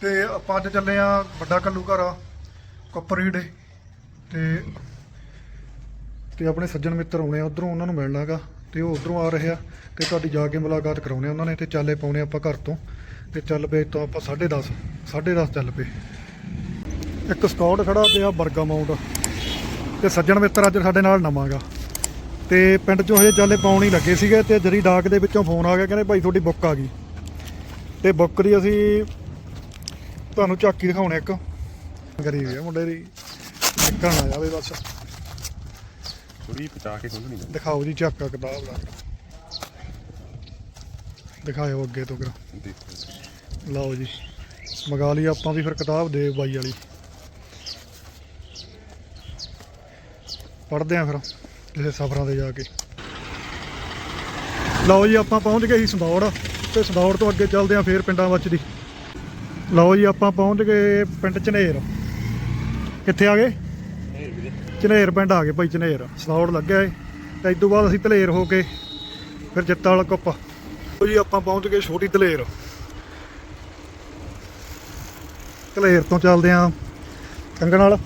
ਤੇ ਆਪਾਂ ਅੱਜ ਚੱਲੇ ਆ ਵੱਡਾ ਕੱਲੂ ਘਰ ਆ ਕੋਪਰੀਡੇ ਤੇ ਤੇ ਆਪਣੇ ਸੱਜਣ ਮਿੱਤਰ ਆਉਣੇ ਆ, ਉਧਰੋਂ ਉਹਨਾਂ ਨੂੰ ਮਿਲਣਾ ਮਿਲਣਾਗਾ ਤੇ ਉਹ ਉਧਰੋਂ ਆ ਰਹੇ ਆ ਤੇ ਤੁਹਾਡੀ ਜਾ ਕੇ ਮੁਲਾਕਾਤ ਕਰਾਉਣੇ ਉਹਨਾਂ ਨੇ ਤੇ ਚਾਲੇ ਪਾਉਣੇ ਆਪਾਂ ਘਰ ਤੋਂ। ਤੇ ਚੱਲ ਪਏ ਤੋਂ ਆਪਾਂ 10:30 10:30 ਚੱਲ ਪਏ। ਇੱਕ ਸਕਾਊਟ ਖੜਾ ਤੇ ਆ ਬਰਗਾ ਮਾਊਂਟ। ਤੇ ਸੱਜਣ ਮਿੱਤਰ ਅੱਜ ਸਾਡੇ ਨਾਲ ਨਵਾਂਗਾ। ਤੇ ਪਿੰਡ ਚੋਂ ਹਜੇ ਚਾਲੇ ਪਾਉਣ ਹੀ ਲੱਗੇ ਸੀਗੇ ਤੇ ਜਰੀ ਡਾਕ ਦੇ ਵਿੱਚੋਂ ਫੋਨ ਆ ਗਿਆ, ਕਹਿੰਦੇ ਭਾਈ ਤੁਹਾਡੀ ਬੁੱਕ ਆ ਗਈ। ਤੇ ਬੁੱਕ ਦੀ ਅਸੀਂ ਤੁਹਾਨੂੰ ਝਾਕੀ ਦਿਖਾਉਣੇ ਇੱਕ। ਹੋਈ ਆ ਮੁੰਡੇ ਦੀ। ਨਿਕਲ ਨਾ ਜਾਵੇ ਬਸ। ਥੋੜੀ ਪਚਾ ਕੇ ਖੋਲਣੀ ਦਿਖਾਓ ਜੀ ਝਾਕਾ ਕਿਤਾਬ ਦਾ ਦਿਖਾਇਓ ਅੱਗੇ ਤੋਂ ਕਰ ਲਓ ਜੀ। ਮੰਗਾ ਲਈ ਆਪਾਂ ਵੀ ਫਿਰ ਕਿਤਾਬ ਦੇ ਬਾਈ ਵਾਲੀ। ਪੜ੍ਹਦੇ ਆਂ ਫਿਰ ਕਿਸੇ ਸਫ਼ਰਾਂ ਤੇ ਜਾ ਕੇ। ਲਓ ਜੀ ਆਪਾਂ ਪਹੁੰਚ ਗਏ ਸੀ ਸੰਦੌੜ। ਤੇ ਸੰਦੌੜ ਤੋਂ ਅੱਗੇ ਚੱਲਦੇ ਆਂ ਫੇਰ ਪਿੰਡਾਂ ਵਿੱਚ ਦੀ। ਲਓ ਜੀ, ਆਪਾਂ ਪਹੁੰਚ ਗਏ ਪਿੰਡ ਝਨੇਰ। ਕਿੱਥੇ ਆ ਗਏ? ਝਨੇਰ ਪਿੰਡ ਆ ਗਏ ਭਾਈ ਚਨੇਰ ਸੰਦੌੜ ਲੱਗਿਆ ਏ। ਤੇ ਇਸ ਤੋਂ ਬਾਅਦ ਅਸੀਂ ਧਲੇਰ ਹੋ ਕੇ ਫਿਰ ਜੱਤਾ ਵਾਲਾ ਕੁੱਪ। ਲਓ ਜੀ, ਆਪਾਂ ਪਹੁੰਚ ਗਏ ਛੋਟੀ ਧਲੇਰ। ਧਲੇਰ ਤੋਂ ਚੱਲਦੇ ਆਂ ਕੰਗਣ ਵਾਲ।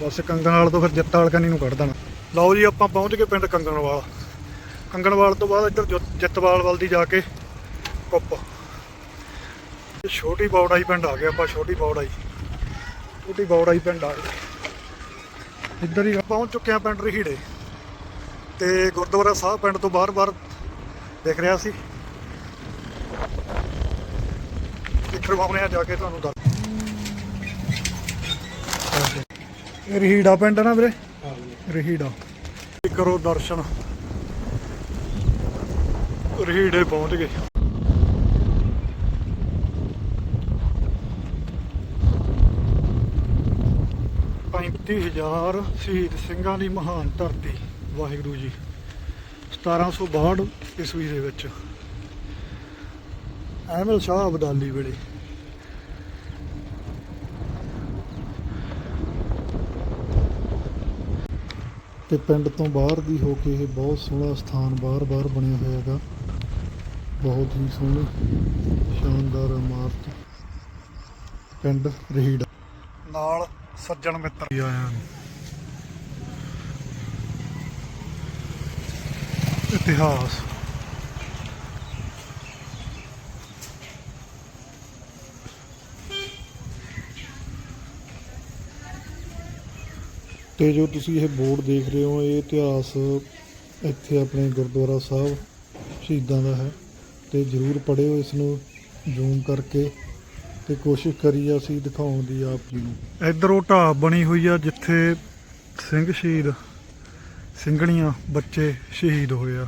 ਬਸ ਕੰਗਣ ਵਾਲ ਤੋਂ ਫਿਰ ਜੱਤਾ ਵਾਲ ਕੰਨੀ ਨੂੰ ਕੱਢ ਦੇਣਾ। ਲਓ ਜੀ, ਆਪਾਂ ਪਹੁੰਚ ਗਏ ਪਿੰਡ ਕੰਗਣਵਾਲ ਕੰਗਣਵਾਲ ਤੋਂ ਬਾਅਦ ਇੱਧਰ ਜੁ- ਜੱਤਵਾਲ ਵੱਲ ਦੀ ਜਾ ਕੇ ਕੁੱਪ। ਛੋਟੀ ਬੌੜਾਈ ਪਿੰਡ ਆ ਗਿਆ ਆਪਾਂ, ਛੋਟੀ ਬੌੜਾਈ। ਛੋਟੀ ਬੌੜਾਈ ਪਿੰਡ ਆ ਗਏ ਇੱਧਰ ਹੀ ਪਹੁੰਚ ਚੁੱਕੇ ਆ ਪਿੰਡ ਰਹੀੜੇ। ਤੇ ਗੁਰਦੁਆਰਾ ਸਾਹਿਬ ਪਿੰਡ ਤੋਂ ਬਾਹਰ-ਬਾਹਰ ਦੇਖ ਰਿਹਾ ਸੀ। ਕਰਵਾਉਣੇ ਆ ਜਾ ਕੇ ਤੁਹਾਨੂੰ ਦੱਸ ਇਹ ਰਹੀੜਾ ਪਿੰਡ ਆ ਨਾ ਵੀਰੇ? ਰਹੀੜਾ। ਕਰੋ ਦਰਸ਼ਨ। ਰਹੀੜੇ ਪਹੁੰਚ ਗਏ। ਪੈਂਤੀ ਹਜ਼ਾਰ ਸ਼ਹੀਦ ਸਿੰਘਾਂ ਦੀ ਮਹਾਨ ਧਰਤੀ, ਵਾਹਿਗੁਰੂ ਜੀ। 1762 ਈਸਵੀ ਦੇ ਵਿੱਚ। ਅਹਿਮਦ ਸ਼ਾਹ ਅਬਦਾਲੀ ਵੇਲੇ। ਤੇ ਪਿੰਡ ਤੋਂ ਬਾਹਰ ਦੀ ਹੋ ਕੇ ਇਹ ਬਹੁਤ ਸੋਹਣਾ ਸਥਾਨ ਬਾਹਰ-ਬਾਹਰ ਬਣਿਆ ਹੋਇਆ ਹੈਗਾ। ਬਹੁਤ ਹੀ ਸੋਹਣਾ, ਸ਼ਾਨਦਾਰ ਇਮਾਰਤ। ਪਿੰਡ ਰਹੀੜਾ। ਨਾਲ ਸੱਜਣ ਮਿੱਤਰ। ਵੀ ਆਇਆ ਇਤਿਹਾਸ। ਤੇ ਜੋ ਤੁਸੀਂ ਇਹ ਬੋਰਡ ਦੇਖ ਰਹੇ ਹੋ, ਇਹ ਇਤਿਹਾਸ ਇੱਥੇ ਆਪਣੇ ਗੁਰਦੁਆਰਾ ਸਾਹਿਬ ਸ਼ਹੀਦਾਂ ਦਾ ਹੈ। ਤੇ ਜਰੂਰ ਪੜ੍ਹਿਓ, ਇਸ ਨੂੰ ਜ਼ੂਮ ਕਰਕੇ। ਤੇ ਕੋਸ਼ਿਸ਼ ਕਰੀ ਅਸੀਂ ਦਿਖਾਉਣ ਦੀ ਆਪ ਜੀ ਨੂੰ। ਇੱਧਰ ਉਹ ਢਾਬ ਬਣੀ ਹੋਈ ਆ ਜਿੱਥੇ ਸਿੰਘ ਸ਼ਹੀਦ, ਸਿੰਘਣੀਆਂ ਬੱਚੇ ਸ਼ਹੀਦ ਹੋਏ ਆ।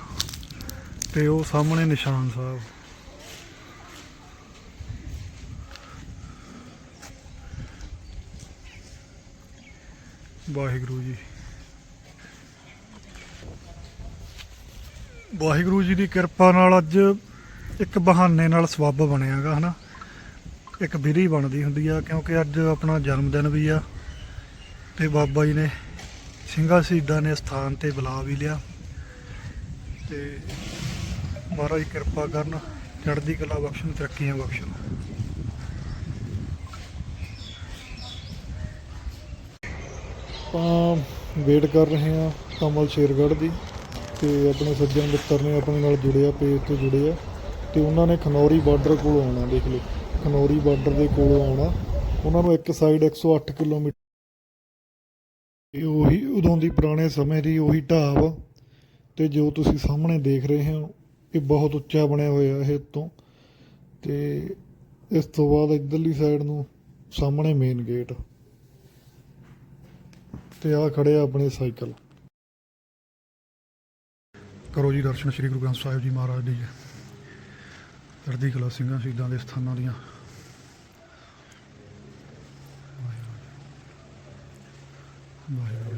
ਤੇ ਉਹ ਸਾਹਮਣੇ ਨਿਸ਼ਾਨ ਸਾਹਿਬ। ਵਾਹਿਗੁਰੂ ਜੀ। ਵਾਹਿਗੁਰੂ ਜੀ ਦੀ ਕਿਰਪਾ ਨਾਲ ਅੱਜ ਇੱਕ ਬਹਾਨੇ ਨਾਲ ਸਬੱਬ ਬਣਿਆਗਾ ਹਨਾ? ਇੱਕ ਵਿਧੀ ਬਣਦੀ ਹੁੰਦੀ ਆ, ਕਿਉਂਕਿ ਅੱਜ ਆਪਣਾ ਜਨਮ ਦਿਨ ਵੀ ਆ ਤੇ ਬਾਬਾ ਜੀ ਨੇ ਸਿੰਘਾਂ ਸ਼ਹੀਦਾਂ ਨੇ ਸਥਾਨ ਤੇ ਬੁਲਾ ਵੀ ਲਿਆ ਤੇ ਮਹਾਰਾਜ ਕਿਰਪਾ ਕਰਨ ਚੜ੍ਹਦੀ ਕਲਾ ਬਖਸ਼ਣ, ਤਰੱਕੀਆਂ ਬਖਸ਼ਣ। ਆਪਾਂ ਵੇਟ ਕਰ ਰਹੇ ਹਾਂ ਕਮਲ ਸ਼ੇਰਗੜ੍ਹ ਦੀ ਤੇ ਆਪਣੇ ਸੱਜਣ ਮਿੱਤਰ ਨੇ ਆਪਣੇ ਨਾਲ ਜੁੜਿਆ, ਪੇਜ ਤੋਂ ਜੁੜਿਆ ਆ ਤੇ ਉਹਨਾਂ ਨੇ ਖਨੌਰੀ ਬਾਰਡਰ ਕੋਲ ਆਉਣਾ, ਦੇਖ ਲਓ। ਖਨੌਰੀ ਬਾਰਡਰ ਦੇ ਕੋਲ ਆਉਣਾ। ਉਹਨਾਂ ਨੂੰ ਇੱਕ ਸਾਈਡ 108 ਕਿਲੋਮੀਟਰ ਇਹ ਉਹੀ ਉਦੋਂ ਦੀ ਪੁਰਾਣੇ ਸਮੇਂ ਦੀ ਉਹੀ ਢਾਬ। ਤੇ ਜੋ ਤੁਸੀਂ ਸਾਹਮਣੇ ਦੇਖ ਰਹੇ ਹੋ, ਇਹ ਬਹੁਤ ਉੱਚਾ ਬਣਿਆ ਹੋਇਆ ਇਹ ਤੋਂ ਤੇ ਇਸ ਤੋਂ ਬਾਅਦ ਇਧਰਲੀ ਸਾਈਡ ਨੂੰ ਸਾਹਮਣੇ ਮੇਨ ਗੇਟ ਤੇ ਆ ਖੜੇ ਆ ਆਪਣੇ ਸਾਈਕਲ। ਕਰੋ ਜੀ ਦਰਸ਼ਨ, ਸ੍ਰੀ ਗੁਰੂ ਗ੍ਰੰਥ ਸਾਹਿਬ ਜੀ ਮਹਾਰਾਜ ਦੀ ਚੜ੍ਹਦੀ ਕਲਾ ਸਿੰਘਾਂ ਸ਼ਹੀਦਾਂ ਦੇ ਸਥਾਨਾਂ ਦੀਆਂ ਵਾਹਿਗੁਰੂ ਵਾਹਿਗੁਰੂ।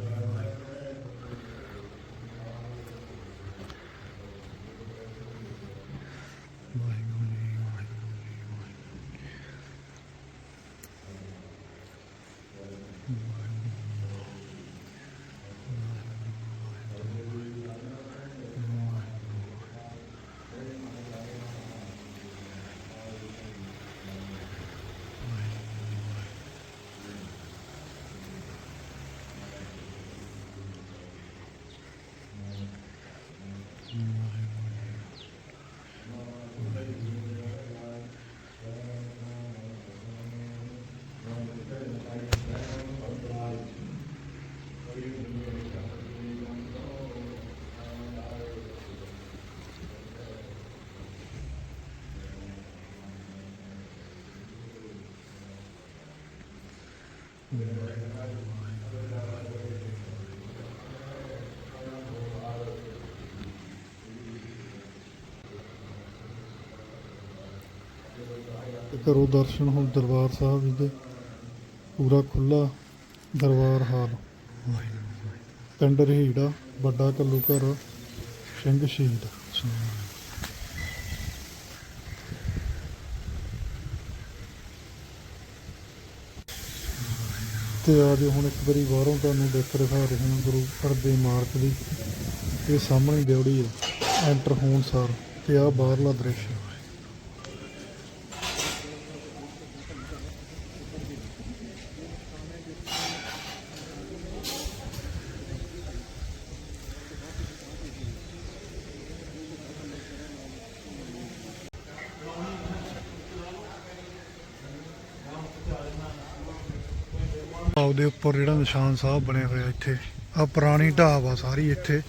ਕਰੋ ਦਰਸ਼ਨ ਹੁਣ ਦਰਬਾਰ ਸਾਹਿਬ ਜੀ ਦੇ। ਪੂਰਾ ਖੁੱਲਾ ਦਰਬਾਰ ਹਾਲ। ਪਿੰਡ ਰਹੀੜਾ ਵੱਡਾ ਕੱਲੂ ਘਰ ਸਿੰਘ ਸ਼ਹੀਦ। ਤੇ ਆ ਜਾਓ ਹੁਣ ਇੱਕ ਵਾਰੀ ਬਾਹਰੋਂ ਤੁਹਾਨੂੰ ਦੇਖ ਦਿਖਾ ਰਹੇ ਹਾਂ ਗੁਰੂ ਘਰ ਦੇ ਇਮਾਰਤ ਦੀ। ਇਹ ਸਾਹਮਣੇ ਡਿਉੜੀ ਹੈ ਐਂਟਰ ਹੋਣ ਸਾਰ ਤੇ ਆ ਬਾਹਰਲਾ ਦ੍ਰਿਸ਼। ਢਾਬ ਦੇ ਉੱਪਰ ਜਿਹੜਾ ਨਿਸ਼ਾਨ ਸਾਹਿਬ ਬਣਿਆ ਹੋਇਆ ਇੱਥੇ। ਆ ਪੁਰਾਣੀ ਢਾਬ ਆ ਸਾਰੀ ਇੱਥੇ।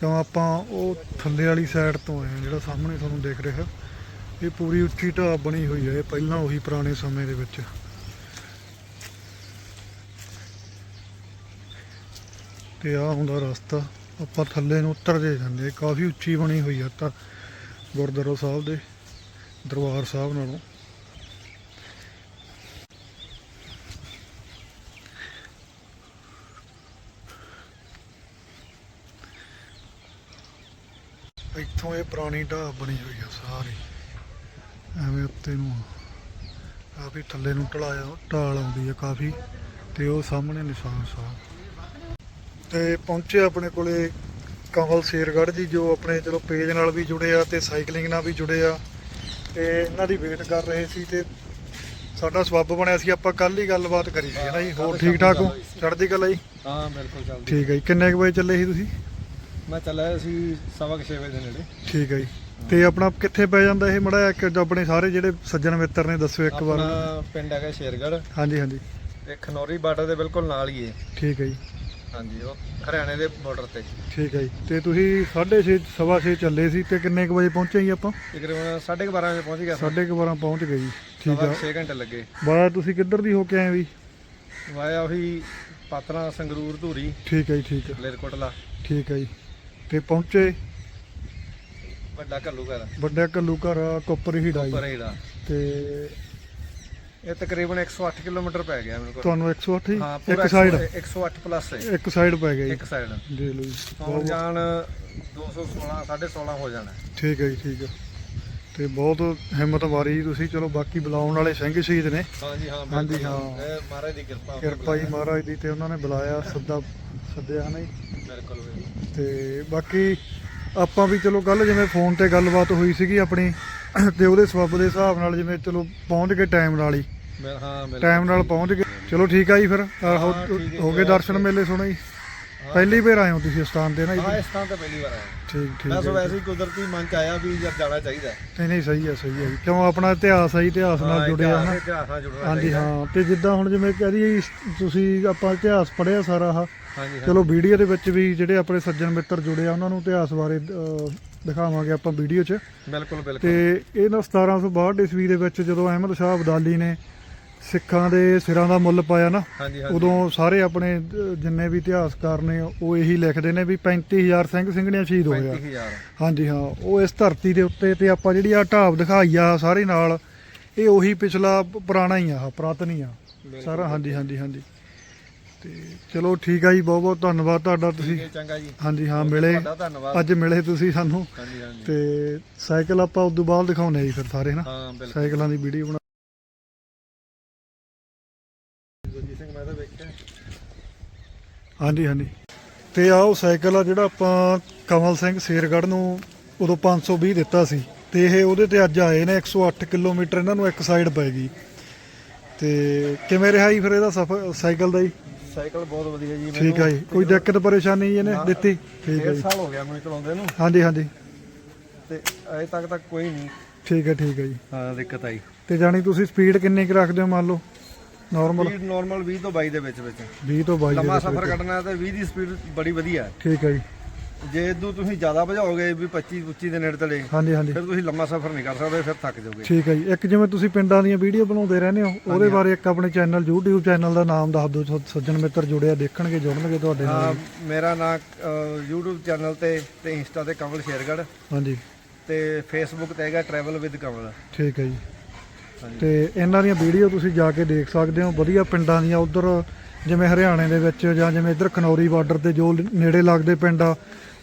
ਕਿਉਂ ਆਪਾਂ ਉਹ ਥੱਲੇ ਵਾਲੀ ਸਾਈਡ ਤੋਂ ਆਏ ਆ ਜਿਹੜਾ ਸਾਹਮਣੇ ਤੁਹਾਨੂੰ ਦੇਖ ਰਿਹਾ। ਇਹ ਪੂਰੀ ਉੱਚੀ ਢਾਬ ਬਣੀ ਹੋਈ ਹੈ ਇਹ ਪਹਿਲਾਂ ਉਹੀ ਪੁਰਾਣੇ ਸਮੇਂ ਦੇ ਵਿੱਚ। ਤੇ ਆ ਹੁੰਦਾ ਰਸਤਾ, ਆਪਾਂ ਥੱਲੇ ਨੂੰ ਉਤਰਦੇ ਜਾਂਦੇ ਕਾਫੀ ਉੱਚੀ ਬਣੀ ਹੋਈ ਆ ਤਾਂ ਗੁਰਦੁਆਰਾ ਸਾਹਿਬ ਦੇ ਦਰਬਾਰ ਸਾਹਿਬ ਨਾਲੋਂ। ਇੱਥੋਂ ਇਹ ਪੁਰਾਣੀ ਢਾਬ ਬਣੀ ਹੋਈ ਆ ਸਾਰੀ। ਐਵੇਂ ਉੱਤੇ ਨੂੰ ਕਾਫੀ ਥੱਲੇ ਨੂੰ ਢਲਾਇਆ ਢਾਲ ਆਉਂਦੀ ਆ ਕਾਫੀ ਤੇ ਉਹ ਸਾਹਮਣੇ ਨਿਸ਼ਾਨ ਸਾਹਿਬ। ਤੇ ਪਹੁੰਚੇ ਆਪਣੇ ਕੋਲੇ ਕਮਲ ਸ਼ੇਰਗੜ੍ਹ ਜੀ ਜੋ ਆਪਣੇ ਚਲੋ ਪੇਜ ਨਾਲ ਵੀ ਜੁੜੇ ਆ ਤੇ ਸਾਈਕਲਿੰਗ ਨਾਲ ਵੀ ਜੁੜੇ ਆ। ਤੇ ਇਹਨਾਂ ਦੀ ਵੇਟ ਕਰ ਰਹੇ ਸੀ ਤੇ ਸਾਡਾ ਸਬੱਬ ਬਣਿਆ ਸੀ ਆਪਾਂ ਕੱਲ ਹੀ ਗੱਲਬਾਤ ਕਰੀ ਸੀ ਹੈ ਨਾ ਜੀ? ਹੋਰ ਠੀਕ ਠਾਕ ਹੋ? ਚੜ੍ਹਦੀ ਕਲਾ ਜੀ? ਹਾਂ ਬਿਲਕੁਲ ਚੱਲਦੀ ਠੀਕ ਹੈ ਜੀ ਕਿੰਨੇ ਕੁ ਵਜੇ ਚੱਲੇ ਸੀ ਤੁਸੀਂ? ਮੈਂ ਚੱਲਿਆ ਸੀ ਸਵਾ ਕੁ ਛੇ ਵਜੇ ਦੇ ਨੇੜੇ। ਠੀਕ ਹੈ ਜੀ। ਤੇ ਆਪਣਾ ਕਿੱਥੇ ਪੈ ਜਾਂਦਾ ਇਹ ਮੜਾ ਇੱਕ ਆਪਣੇ ਸਾਰੇ ਜਿਹੜੇ ਸੱਜਣ ਮਿੱਤਰ ਨੇ ਦੱਸਿਓ ਇੱਕ ਵਾਰ। ਆਪਣਾ ਪਿੰਡ ਹੈਗਾ ਸ਼ੇਰਗੜ੍ਹ। ਹਾਂਜੀ ਹਾਂਜੀ। ਤੇ ਖਨੌਰੀ ਬਾਰਡਰ ਦੇ ਬਿਲਕੁਲ ਨਾਲ ਹੀ ਹੈ। ਠੀਕ ਹੈ ਜੀ। ਹਾਂਜੀ ਉਹ ਹਰਿਆਣੇ ਦੇ ਬਾਰਡਰ ਤੇ। ਠੀਕ ਹੈ ਜੀ। ਤੇ ਤੁਸੀਂ 6:30 ਸਵਾ ਛੇ ਚੱਲੇ ਸੀ ਤੇ ਕਿੰਨੇ ਕੁ ਵਜੇ ਪਹੁੰਚੇ ਜੀ ਆਪਾਂ? ਤਕਰੀਬਨ 12:30 ਵਜੇ ਪਹੁੰਚ ਗਿਆ ਸੀ 12:30 ਪਹੁੰਚ ਗਏ ਜੀ। ਠੀਕ ਆ। 6 ਘੰਟੇ ਲੱਗੇ। ਬਾਅਦ ਤੁਸੀਂ ਕਿੱਧਰ ਦੀ ਹੋ ਕੇ ਆਏ ਵੀ ਵਾਇਆ ਉਹੀ ਪਾਤਰਾ ਸੰਗਰੂਰ ਧੂਰੀ। ਠੀਕ ਹੈ ਜੀ ਠੀਕ ਹੈ। ਲੇਰਕੋਟਲਾ। ਠੀਕ ਹੈ ਜੀ। ਤੇ ਪਹੁੰਚੇ। ਵੱਡਾ ਘੱਲੂ ਘਰ ਵੱਡਾ ਕੱਲੂ ਘਰ ਕੋਪਰ ਹੀੜਾ ਜੀ। ਹੀੜਾ ਤੇ ਇਹ ਤਕਰੀਬਨ 108 ਕਿਲੋਮੀਟਰ ਪੈ ਗਿਆ ਮੇਰੇ ਕੋਲ। ਤੁਹਾਨੂੰ 108 ਹੀ? ਹਾਂ ਇੱਕ ਸਾਈਡ 108 ਪਲੱਸ ਹੈ। ਇੱਕ ਸਾਈਡ ਪੈ ਗਿਆ ਇੱਕ ਸਾਈਡ ਦੇਖ ਲਓ ਜੀ। ਆਉਣ ਬਹੁਤ- ਜਾਣ 216 16.5 ਹੋ ਜਾਣਾ। ਠੀਕ ਹੈ ਜੀ ਠੀਕ ਹੈ। ਤੇ ਬਹੁਤ ਹਿੰਮਤ ਜੀ ਤੁਸੀਂ। ਚਲੋ ਬਾਕੀ ਬੁਲਾਉਣ ਵਾਲੇ ਸਿੰਘ ਸ਼ਹੀਦ ਨੇ। ਹਾਂਜੀ ਹਾਂ ਹਾਂਜੀ, ਬਿਲਕੁਲ। ਹਾਂ। ਇਹ ਮਹਾਰਾਜ ਦੀ ਕਿਰਪਾ। ਕਿਰਪਾ ਜੀ ਮਹਾਰਾਜ ਦੀ ਤੇ ਉਹਨਾਂ ਨੇ ਬੁਲਾਇਆ। ਸੱਦਾ ਸੱਦਿਆ ਹਨਾ ਜੀ। ਬਿਲਕੁਲ ਬਿਲਕੁਲ। ਤੇ ਬਾਕੀ ਆਪਾਂ ਵੀ ਚਲੋ ਕੱਲ ਜਿਵੇਂ ਫੋਨ ਤੇ ਗੱਲਬਾਤ ਹੋਈ ਸੀਗੀ ਆਪਣੀ ਤੇ ਉਹਦੇ ਸਬੱਬ ਦੇ ਹਿਸਾਬ ਨਾਲ ਜਿਵੇਂ ਚਲੋ ਪਹੁੰਚ ਗਏ ਟਾਈਮ ਨਾਲ ਹੀ। ਹਾਂ ਬਿਲਕੁਲ। ਟਾਈਮ ਨਾਲ ਪਹੁੰਚ ਗਏ। ਚਲੋ ਠੀਕ ਆ ਜੀ ਫਿਰ। ਹੋ ਹਾਂ, ਹੈ ਹੋ ਗਏ ਦਰਸ਼ਨ। ਮੇਲੇ ਸੁਣੋ ਜੀ। ਹਾਂ। ਪਹਿਲੀ ਵਾਰ ਆਏ ਹੋ ਤੁਸੀਂ ਇਸ ਸਥਾਨ ਤੇ ਨਾ ਹਾਂ ਇਸ ਤਾਂ ਤਾਂ ਪਹਿਲੀ ਵਾਰ ਆਇਆ ਠੀਕ ਠੀਕ ਮੈਂ ਹੈ ਸੋ ਜੀ। ਵੈਸੇ ਹੀ ਕੁਦਰਤੀ ਮਨ ਚ ਆਇਆ ਵੀ ਯਾਰ ਜਾਣਾ ਚਾਹੀਦਾ ਹੈ। ਨਹੀਂ ਨਹੀਂ ਸਹੀ ਹੈ ਸਹੀ ਹੈ ਕਿਉਂ? ਆਪਣਾ ਇਤਿਹਾਸ ਹੈ ਇਤਿਹਾਸ ਨਾਲ ਹਾਂ, ਜੁੜੇ ਆ ਇਤਿਹਾਸ- ਨਾ। ਇਤਿਹਾਸ ਨਾਲ ਜੁੜਨਾ ਹਾਂਜੀ। ਹਾਂ। ਤੇ ਜਿੱਦਾਂ ਹੁਣ ਜਿਵੇਂ ਕਹਿ ਦਈਏ ਤੁਸੀਂ ਆਪਾਂ ਇਤਿਹਾਸ ਪੜ੍ਹਿਆ ਸਾਰਾ ਹਾਂ ਚਲੋ ਵੀਡੀਓ ਦੇ ਵਿੱਚ ਵੀ ਜਿਹੜੇ ਆਪਣੇ ਸੱਜਣ ਮਿੱਤਰ ਜੁੜੇ ਆ ਉਹਨਾਂ ਨੂੰ ਇਤਿਹਾਸ ਬਾਰੇ ਦਿਖਾਵਾਂਗੇ ਆਪਾਂ ਵੀਡੀਓ 'ਚ। ਬਿਲਕੁਲ ਬਿਲਕੁਲ। ਤੇ ਇਹ ਨਾ 1762 ਈਸਵੀ ਦੇ ਵਿੱਚ ਜਦੋਂ ਅਹਿਮਦ ਸ਼ਾਹ ਅਬਦਾਲੀ ਨੇ ਸਿੱਖਾਂ ਦੇ ਸਿਰਾਂ ਦਾ ਮੁੱਲ ਪਾਇਆ ਨਾ ਉਦੋਂ ਸਾਰੇ ਆਪਣੇ ਜਿੰਨੇ ਵੀ ਇਤਿਹਾਸਕਾਰ ਨੇ ਉਹ ਇਹੀ ਲਿਖਦੇ ਨੇ ਵੀ 35000 ਸਿੰਘ ਸਿੰਘਣੀਆਂ ਸ਼ਹੀਦ ਹੋਏ ਆ 35000 ਹਾਂਜੀ ਹਾਂ ਉਹ ਇਸ ਧਰਤੀ ਦੇ ਉੱਤੇ ਤੇ ਆਪਾਂ ਜਿਹੜੀ ਆ ਢਾਬ ਦਿਖਾਈ ਆ ਸਾਰੇ ਨਾਲ ਇਹ ਉਹੀ ਪਿਛਲਾ ਪੁਰਾਣਾ ਹੀ ਆ ਪੁਰਾਤਨ ਹੀ ਆ। ਸਾਰਾ ਹਾਂਜੀ ਹਾਂਜੀ ਹਾਂਜੀ। ਤੇ ਚਲੋ ਠੀਕ ਆ ਜੀ ਬਹੁਤ ਬਹੁਤ ਧੰਨਵਾਦ ਤੁਹਾਡਾ ਤੁਸੀਂ ਹੈ ਚੰਗਾ ਜੀ। ਹਾਂਜੀ ਹਾਂ ਮਿਲੇ। ਤੁਹਾਡਾ ਧੰਨਵਾਦ। ਅੱਜ ਮਿਲੇ ਤੁਸੀਂ ਸਾਨੂੰ। ਹਾਂਜੀ ਹਾਂਜੀ। ਤੇ ਸਾਈਕਲ ਆਪਾਂ ਉਦੋਂ ਬਾਅਦ ਦਿਖਾਉਣੇ ਆ ਜੀ ਫਿਰ ਸਾਰੇ ਨਾ ਹਾਂ ਬਿਲਕੁਲ। ਸਾਈਕਲਾਂ ਦੀ ਵੀਡੀਓ ਬਣਾ ਗੁਰਜੀਤ ਸਿੰਘ ਮੈਂ ਤਾਂ ਵੇਖਿਆ। ਹਾਂਜੀ ਹਾਂਜੀ। ਤੇ ਆਹ ਉਹ ਸਾਈਕਲ ਆ ਜਿਹੜਾ ਆਪਾਂ ਕਮਲ ਸਿੰਘ ਸ਼ੇਰਗੜ੍ਹ ਨੂੰ ਉਦੋਂ 520 ਦਿੱਤਾ ਸੀ। ਤੇ ਇਹ ਉਹਦੇ ਤੇ ਅੱਜ ਆਏ ਨੇ 108 ਕਿਲੋਮੀਟਰ ਇਹਨਾਂ ਨੂੰ ਇੱਕ ਸਾਈਡ ਪੈ ਗਈ। ਤੇ ਕਿਵੇਂ ਰਿਹਾ ਜੀ ਫਿਰ ਇਹਦਾ ਸਫ਼ਰ ਸਾਈਕਲ ਦਾ ਜੀ? ਸਾਈਕਲ ਬਹੁਤ ਵਧੀਆ ਜੀ ਠੀਕ ਹੈ ਜੀ। ਕੋਈ ਦਿੱਕਤ ਪਰੇਸ਼ਾਨੀ ਇਹਨੇ ਨਾ। ਦਿੱਤੀ? ਠੀਕ ਹੈ ਡੇਢ ਜੀ ਸਾਲ ਹੋ ਗਿਆ ਮੈਨੂੰ ਚਲਾਉਂਦੇ ਨੂੰ। ਹਾਂਜੀ ਹਾਂਜੀ। ਤੇ ਅਜੇ ਤੱਕ ਤਾਂ ਕੋਈ ਨਹੀਂ। ਠੀਕ ਹੈ ਠੀਕ ਹੈ ਜੀ। ਹਾਂ ਦਿੱਕਤ ਆਈ। ਤੇ ਜਾਣੀ ਤੁਸੀਂ ਸਪੀਡ ਕਿੰਨੀ ਕੁ ਰੱਖਦੇ ਹੋ ਮੰਨ ਲਓ? ਨਾਰਮਲ ਸਪੀਡ ਨਾਰਮਲ 20 ਤੋਂ 22 ਦੇ ਵਿੱਚ ਵਿੱਚ। 20 ਤੋਂ 22 ਦੇ ਲੰਮਾ ਸਫ਼ਰ। ਕੱਢਣਾ ਤਾਂ 20 ਦੀ ਸਪੀਡ ਬੜੀ ਵਧੀਆ। ਹੈ ਠੀਕ ਹੈ ਜੀ। ਜੇ ਇਦੋਂ ਤੁਸੀਂ ਜ਼ਿਆਦਾ ਭਜਾਓਗੇ ਵੀ 25 25 ਦੇ ਨੇੜੇ ਤਲੇ ਹਾਂਜੀ ਹਾਂਜੀ। ਫਿਰ ਤੁਸੀਂ ਲੰਮਾ ਸਫ਼ਰ ਨਹੀਂ ਕਰ ਸਕਦੇ ਫਿਰ ਥੱਕ ਜਾਓਗੇ। ਠੀਕ ਹੈ ਜੀ। ਇੱਕ ਜਿਵੇਂ ਤੁਸੀਂ ਪਿੰਡਾਂ ਦੀਆਂ ਵੀਡੀਓ ਬਣਾਉਂਦੇ ਰਹਿੰਦੇ ਹੋ ਉਹਦੇ ਬਾਰੇ ਇੱਕ ਆਪਣੇ ਚੈਨਲ YouTube ਚੈਨਲ ਦਾ ਨਾਮ ਦੱਸ ਦਿਓ ਸੱਜਣ ਮਿੱਤਰ ਜੁੜਿਆ ਦੇਖਣਗੇ ਜੁੜਨਗੇ ਤੁਹਾਡੇ ਹਾਂ ਨਾਲ ਮੇਰਾ ਨਾਮ YouTube ਚੈਨਲ ਤੇ ਤੇ ਇੰਸਟਾ ਤੇ ਕਮਲ ਸ਼ੇਰਗੜ ਹਾਂਜੀ। ਤੇ Facebook ਤੇ ਹੈਗਾ ਟਰੈਵਲ ਵਿਦ ਕਮਲ ਠੀਕ ਹੈ ਜੀ। ਤੇ ਇਹਨਾਂ ਦੀਆਂ ਵੀਡੀਓ ਤੁਸੀਂ ਜਾ ਕੇ ਦੇਖ ਸਕਦੇ ਹੋ ਵਧੀਆ ਪਿੰਡਾਂ ਦੀਆਂ ਉਧਰ ਜਿਵੇਂ ਹਰਿਆਣੇ ਦੇ ਵਿੱਚ ਜਾਂ ਜਿਵੇਂ ਇੱਧਰ ਖਨੌਰੀ ਬਾਰਡਰ ਤੇ ਜੋ ਨੇੜੇ ਲੱਗਦੇ ਪਿੰਡ ਆ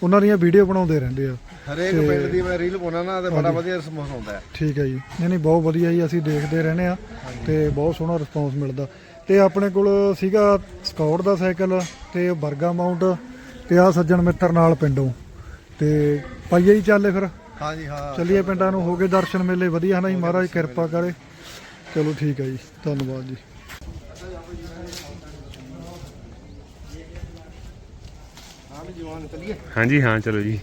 ਉਹਨਾਂ ਦੀਆਂ ਵੀਡੀਓ ਬਣਾਉਂਦੇ ਰਹਿੰਦੇ ਆ। ਹਰੇਕ ਪਿੰਡ ਦੀ ਮੈਂ ਰੀਲ ਪਾਉਣਾ ਨਾ ਤੇ ਬੜਾ ਵਧੀਆ ਰਿਸਪੌਂਸ ਆਉਂਦਾ ਹੈ। ਠੀਕ ਹੈ ਜੀ। ਨਹੀਂ ਨਹੀਂ ਬਹੁਤ ਵਧੀਆ ਜੀ ਅਸੀਂ ਦੇਖਦੇ ਰਹਿੰਦੇ ਆ ਤੇ ਬਹੁਤ ਸੋਹਣਾ ਰਿਸਪੌਂਸ ਮਿਲਦਾ। ਤੇ ਆਪਣੇ ਕੋਲ ਸੀਗਾ ਸਕਾਊਟ ਦਾ ਸਾਈਕਲ ਤੇ ਬਰਗਾ ਮਾਊਂਟ ਤੇ ਆ ਸੱਜਣ ਮਿੱਤਰ ਨਾਲ ਪਿੰਡੋਂ। ਤੇ ਪਾਈਏ ਹੀ ਚੱਲੇ ਫਿਰ। ਹਾਂਜੀ ਹਾਂ। ਚੱਲੀਏ ਪਿੰਡਾਂ ਨੂੰ ਹੋ ਕੇ ਦਰਸ਼ਨ ਮੇਲੇ ਵਧੀਆ ਹਨਾ ਜੀ ਮਹਾਰਾਜ ਕਿਰਪਾ ਕਰੇ। ਚਲੋ ਠੀਕ ਹੈ ਜੀ ਧੰਨਵਾਦ ਜੀ। ਚੱਲੀਏ। ਹਾਂਜੀ ਹਾਂ ਚਲੋ ਜੀ।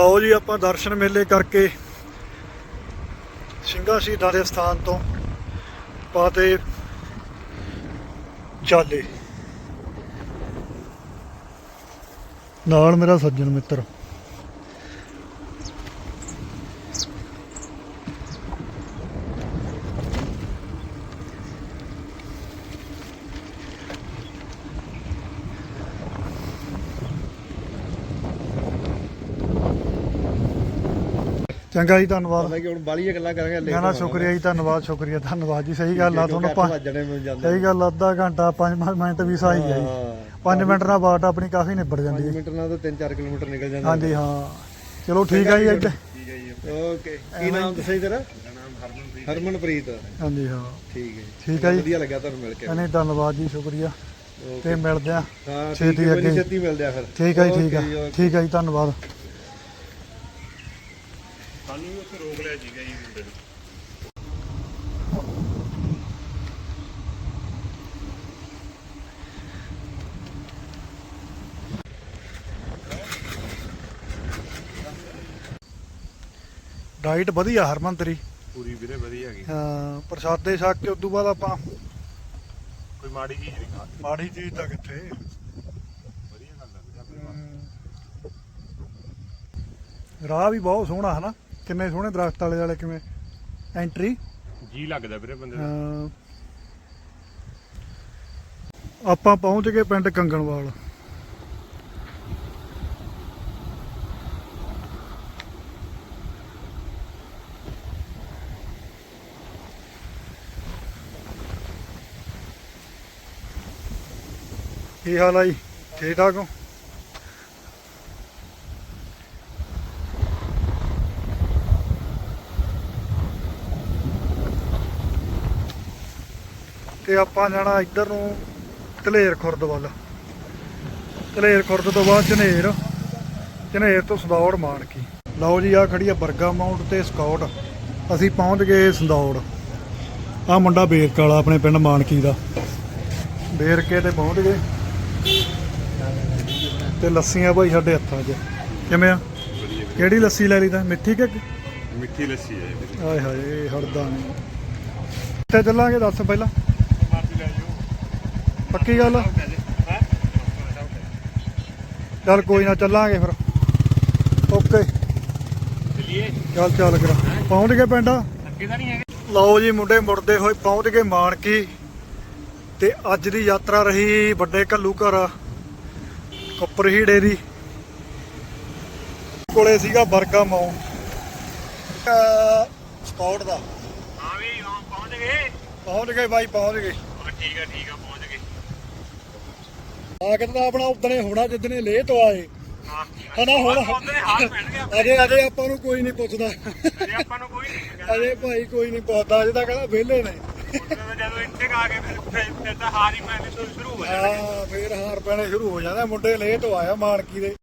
ਲਓ ਜੀ ਆਪਾਂ ਦਰਸ਼ਨ ਮੇਲੇ ਕਰਕੇ ਸਿੰਘਾਂ ਸ਼ਹੀਦਾਂ ਦੇ ਸਥਾਨ ਤੋਂ ਪਾਤੇ ਚਾਲੇ ਨਾਲ ਮੇਰਾ ਸੱਜਣ ਮਿੱਤਰ। ਚੰਗਾ ਜੀ ਧੰਨਵਾਦ। ਪਤਾ ਕਿ ਹੁਣ ਬਾਲੀਆਂ ਗੱਲਾਂ ਕਰਾਂਗੇ ਨਾ ਨਾ ਸ਼ੁਕਰੀਆ ਜੀ ਧੰਨਵਾਦ ਸ਼ੁਕਰੀਆ ਧੰਨਵਾਦ ਜੀ ਸਹੀ ਗੱਲ ਆ ਤੁਹਾਨੂੰ ਪਾ ਜਾਂਦੇ ਸਹੀ ਗੱਲ ਆ, ਅੱਧਾ ਘੰਟਾ 5 ਮਿੰਟ ਵੀ ਸਹੀ ਹੈ ਜੀ। ਹਾਂ। 5 ਮਿੰਟ ਨਾਲ ਬਾਟ ਆਪਣੀ ਕਾਫੀ ਨਿਬੜ ਜਾਂਦੀ 5 ਹੈ। ਮਿੰਟ ਨਾਲ ਤਾਂ 3-4 ਕਿਲੋਮੀਟਰ ਨਿਕਲ ਜਾਂਦਾ ਹਾਂਜੀ ਹਾਂ। ਚਲੋ ਠੀਕ ਹੈ ਜੀ ਇੱਥੇ ਓਕੇ। ਕੀ ਨਾਮ ਦੱਸਿਆ ਜੀ ਤੇਰਾ? ਹਰਮਨਪ੍ਰੀਤ ਹਾਂਜੀ ਹਾਂ। ਠੀਕ ਹੈ ਠੀਕ ਹੈ ਜੀ। ਵਧੀਆ ਲੱਗਾ ਤੁਹਾਨੂੰ ਮਿਲ ਕੇ। ਨਹੀਂ ਧੰਨਵਾਦ ਜੀ ਸ਼ੁਕਰੀਆ। ਤੇ ਮਿਲਦੇ ਆ। ਹਾਂ ਛੇਤੀ ਛੇਤੀ ਅੱਗੇ। ਅੱਗੇ ਛੇਤੀ ਮਿਲਦੇ ਆ ਫਿਰ। ਠੀਕ ਹੈ ਜੀ ਠੀਕ ਓਕੇ। ਠੀਕ ਹੈ ਜੀ ਧੰਨਵਾਦ। ਸਾਨੂੰ ਵੀ ਉੱਥੇ ਰੋਕ ਲਿਆ ਸੀਗਾ ਜੀ ਮੁੰਡੇ ਨੇ। ਡਾਈਟ ਵਧੀਆ ਹਰਮਨ ਤੇਰੀ? ਪੂਰੀ ਵੀਰੇ ਵਧੀਆ ਹੈਗੀ। ਹਾਂ ਪ੍ਰਸ਼ਾਦੇ ਛਕ ਕੇ ਉਦੋਂ ਬਾਅਦ ਆਪਾਂ ਕੋਈ ਮਾੜੀ ਚੀਜ਼ ਨਹੀਂ ਖਾਦੀ ਮਾੜੀ ਚੀਜ਼ ਤਾਂ ਕਿੱਥੇ? ਵਧੀਆ ਗੱਲ ਹੈ ਵੀਰੇ ਆਪਣੇ ਵਾਸਤੇ। ਰਾਹ ਵੀ ਬਹੁਤ ਸੋਹਣਾ ਹਨਾ? ਕਿੰਨੇ ਸੋਹਣੇ ਦਰਖਤ ਵਾਲੇ ਵਾਲੇ ਕਿਵੇਂ? ਐਂਟਰੀ ਜੀ ਲੱਗਦਾ ਵੀਰੇ ਬੰਦੇ ਦਾ। ਅਮ ਆਪਾਂ ਪਹੁੰਚ ਗਏ ਪਿੰਡ ਕੰਗਣਵਾਲ। ਕੀ ਹਾਲ ਆ ਜੀ? ਠੀਕ ਠਾਕ ਹੋ? ਤੇ ਆਪਾਂ ਜਾਣਾ ਇੱਧਰ ਨੂੰ ਧਲੇਰ ਖੁਰਦ ਵੱਲ। ਧਲੇਰ ਖੁਰਦ ਤੋਂ ਬਾਅਦ ਝਨੇਰ। ਝਨੇਰ ਤੋਂ ਸੰਦੌੜ ਮਾਨਕੀ। ਲਓ ਜੀ ਆ ਖੜੀ ਆ ਬਰਗਾ ਮਾਊਂਟ ਤੇ ਸਕਾਊਟ। ਅਸੀਂ ਪਹੁੰਚ ਗਏ ਸੰਦੌੜ। ਆ ਮੁੰਡਾ ਬੇਰਕ ਵਾਲਾ ਆਪਣੇ ਪਿੰਡ ਮਾਨਕੀ ਦਾ। ਬੇਰਕੇ ਤੇ ਪਹੁੰਚ ਗਏ। ਤੇ ਲੱਸੀਆਂ ਭਾਈ ਸਾਡੇ ਹੱਥਾਂ 'ਚ। ਕਿਵੇਂ ਆ? ਕਿਹੜੀ ਲੱਸੀ ਲੈ ਲਈ ਤਾਂ? ਮਿੱਠੀ ਕਿ ਮਿੱਠੀ ਲੱਸੀ ਹੈ ਆਏ ਹਾਏ ਹੜਦਾ ਨਹੀਂ ਤੇ ਚੱਲਾਂਗੇ ਦੱਸ ਪਹਿਲਾਂ। ਪੱਕੀ ਗੱਲ ਚੱਲ ਕੋਈ ਨਾ ਚੱਲਾਂਗੇ ਫਿਰ। ਓਕੇ। ਚੱਲ ਚੱਲ ਕਰਾ ਪਹੁੰਚ ਗਏ ਪਿੰਡ? ਅੱਗੇ ਤਾਂ ਨਹੀਂ ਹੈਗੇ ਲਓ ਜੀ ਮੁੰਡੇ ਮੁੜਦੇ ਹੋਏ ਪਹੁੰਚ ਗਏ ਮਾਨਕੀ। ਤੇ ਅੱਜ ਦੀ ਯਾਤਰਾ ਰਹੀ ਵੱਡੇ ਕੱਲੂ ਘਰ ਕੱਪਰਹੀ ਡੇਰੀ। ਕੋਲੇ ਸੀਗਾ ਬਰਗਾ ਮਾਊਂ ਸਕਾਊਟ ਦਾ। ਹਾਂ ਵੀ ਹਾਂ ਪਹੁੰਚ ਗਏ। ਪਹੁੰਚ ਗਏ ਬਾਈ ਪਹੁੰਚ ਗਏ। ਠੀਕ ਆ ਠੀਕ ਆ ਪਹੁੰਚ ਗਏ ਆ ਕੇ ਤਾਂ ਆਪਣਾ ਉਦਣੇ ਹੋਣਾ ਜਿੱਦਣੇ ਲੇਹ ਤੋਂ ਆਏ। ਹਾਂ ਹਨਾ ਹੁਣ ਅਜੇ ਅਜੇ ਆਪਾਂ ਨੂੰ ਕੋਈ ਨਹੀਂ ਪੁੱਛਦਾ। ਅਜੇ ਆਪਾਂ ਨੂੰ ਕੋਈ ਨਹੀਂ ਅਜੇ ਭਾਈ ਕੋਈ ਨਹੀਂ ਪੁੱਛਦਾ ਅਜੇ ਤਾਂ ਕਹਿੰਦਾ ਵਿਹਲੇ ਨੇ। ਜਦੋਂ ਇੱਥੇ ਆ ਕੇ ਫਿਰ ਫਿਰ- ਫਿਰ ਤਾਂ ਹਾਰ ਹੀ ਪੈਣੇ ਤੋਂ ਸ਼ੁਰੂ ਹੋ ਜਾਣਾ। ਹਾਂ ਫੇਰ ਹਾਰ ਪੈਣੇ ਸ਼ੁਰੂ ਹੋ ਜਾਂਦੇ ਮੁੰਡੇ ਲੇਹ ਤੋਂ ਆਇਆ ਮਾਨਕੀ ਦੇ।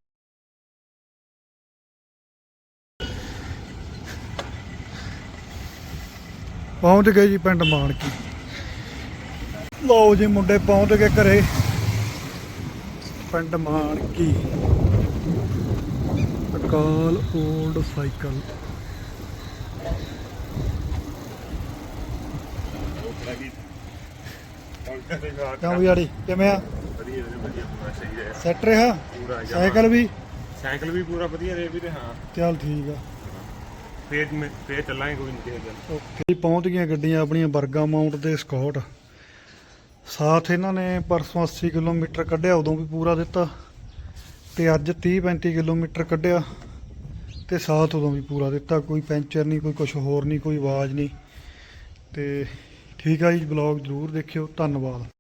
ਪਹੁੰਚ ਗਏ ਜੀ ਪਿੰਡ ਮਾਨਕੀ। ਲਓ ਜੀ ਮੁੰਡੇ ਪਹੁੰਚ ਗਏ ਘਰੇ। ਪਿੰਡ ਮਾਨਕੀ। ਅਕਾਲ 올ਡ ਸਾਈਕਲ। ਕਿਉਂ ਵੀ ਆੜੀ ਕਿਵੇਂ ਆ? ਵਧੀਆ ਵਧੀਆ ਪੂਰਾ ਸਹੀ ਰਿਹਾ? ਸੈਟ ਰਿਹਾ ਪੂਰਾ ਸਾਈਕਲ ਵੀ? ਸਾਈਕਲ ਵੀ ਪੂਰਾ ਵਧੀਆ ਰਿਹਾ ਵੀਰੇ ਹਾਂ। ਚੱਲ ਠੀਕ ਆ। ਫੇਰ ਮੈਂ ਫੇਰ ਚੱਲਾਂਗੇ ਕੋਈ ਨਹੀਂ ਦਿਨ ਓਕੇ। ਪਹੁੰਚ ਗਈਆਂ ਗੱਡੀਆਂ ਆਪਣੀਆਂ ਬਰਗਾ ਮਾਊਂਟ ਦੇ ਸਕਾਟ। ਸਾਥ ਇਹਨਾਂ ਨੇ ਪਰਸੋਂ 80 ਕਿਲੋਮੀਟਰ ਕੱਢਿਆ, ਉਦੋਂ ਵੀ ਪੂਰਾ ਦਿੱਤਾ। ਤੇ ਅੱਜ 30 35 ਕਿਲੋਮੀਟਰ ਕੱਢਿਆ ਤੇ ਸਾਥ ਉਦੋਂ ਵੀ ਪੂਰਾ ਦਿੱਤਾ। ਕੋਈ ਪੈਂਚਰ ਨਹੀਂ, ਕੋਈ ਕੁਝ ਹੋਰ ਨਹੀਂ, ਕੋਈ ਆਵਾਜ਼ ਨਹੀਂ। ਤੇ ਠੀਕ ਆ ਜੀ, ਬਲੌਗ ਜ਼ਰੂਰ ਦੇਖਿਓ। ਧੰਨਵਾਦ।